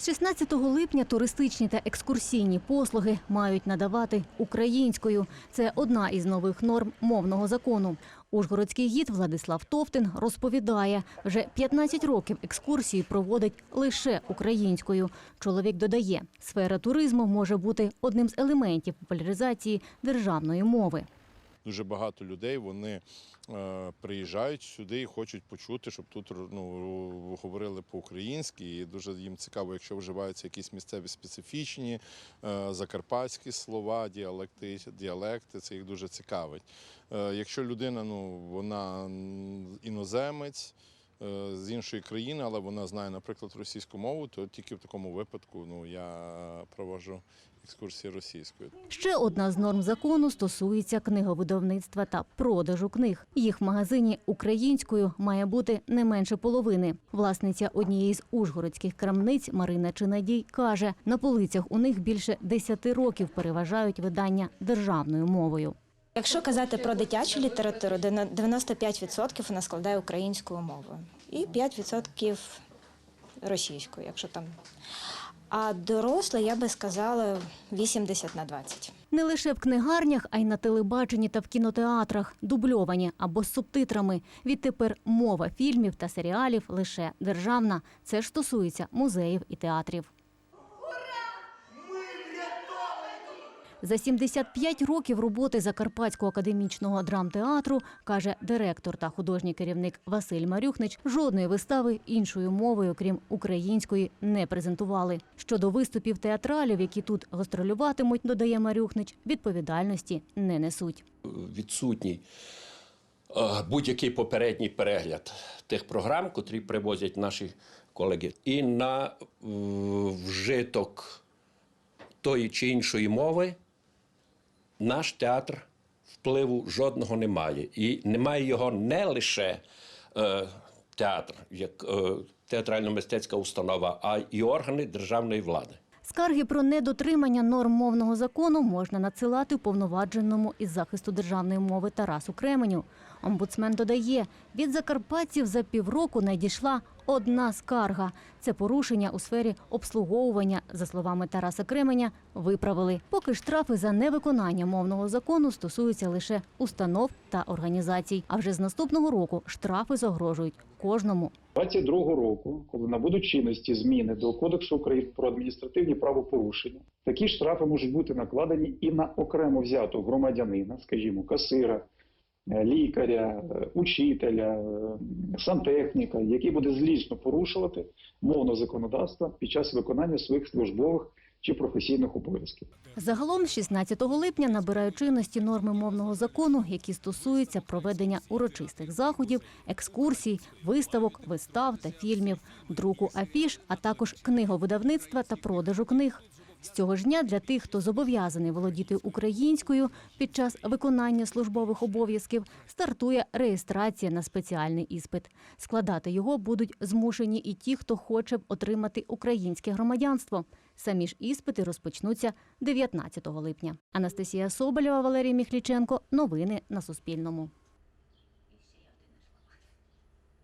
З 16 липня туристичні та екскурсійні послуги мають надавати українською. Це одна із нових норм мовного закону. Ужгородський гід Владислав Товтин розповідає, вже 15 років екскурсії проводить лише українською. Чоловік додає, сфера туризму може бути одним з елементів популяризації державної мови. Дуже багато людей вони е, приїжджають сюди і хочуть почути, щоб тут ну, говорили по-українськи. І дуже їм цікаво, якщо вживаються якісь місцеві специфічні е, закарпатські слова, діалекти, діалекти, це їх дуже цікавить. Е, якщо людина, ну вона іноземець. Е, З іншої країни, але вона знає, наприклад, російську мову, то тільки в такому випадку ну, я проводжу екскурсії російською. Ще одна з норм закону стосується книговидавництва та продажу книг. Їх в магазині українською має бути не менше половини. Власниця однієї з ужгородських крамниць Марина Чинадій каже, на полицях у них більше 10 років переважають видання державною мовою. Якщо казати про дитячу літературу, де 95% вона складає українською мовою і 5% російською, якщо там. А доросле, я би сказала, 80 на 20. Не лише в книгарнях, а й на телебаченні та в кінотеатрах, дубльовані або з субтитрами. Відтепер мова фільмів та серіалів лише державна. Це ж стосується музеїв і театрів. За 75 років роботи Закарпатського академічного драмтеатру, каже директор та художній керівник Василь Марюхнич, жодної вистави іншою мовою, крім української, не презентували. Щодо виступів театралів, які тут гастролюватимуть, додає Марюхнич, відповідальності не несуть. відсутній будь-який попередній перегляд тих програм, котрі привозять наші колеги. І на вжиток тої чи іншої мови наш театр впливу жодного не має. І немає його не лише е, театр, як е, театрально-мистецька установа, а й органи державної влади. Скарги про недотримання норм мовного закону можна надсилати уповноваженому із захисту державної мови Тарасу Кременю. Омбудсмен додає, від закарпатців за півроку надійшла одна скарга. Це порушення у сфері обслуговування, за словами Тараса Кременя, виправили. Поки штрафи за невиконання мовного закону стосуються лише установ та організацій. А вже з наступного року штрафи загрожують кожному 22 року, коли набудуть чинності зміни до Кодексу України про адміністративні правопорушення, такі штрафи можуть бути накладені і на окремо взятого громадянина, скажімо, касира, лікаря, е, учителя, е, сантехніка, який буде злісно порушувати мовне законодавство під час виконання своїх службових чи професійних обов'язків. Загалом з 16 липня набирають чинності норми мовного закону, які стосуються проведення урочистих заходів, екскурсій, виставок, вистав та фільмів, друку афіш, а також книговидавництва та продажу книг. З цього ж дня для тих, хто зобов'язаний володіти українською під час виконання службових обов'язків, стартує реєстрація на спеціальний іспит. Складати його будуть змушені і ті, хто хоче б отримати українське громадянство. Самі ж іспити розпочнуться 19 липня. Анастасія Соболєва, Валерій Міхліченко. Новини на Суспільному.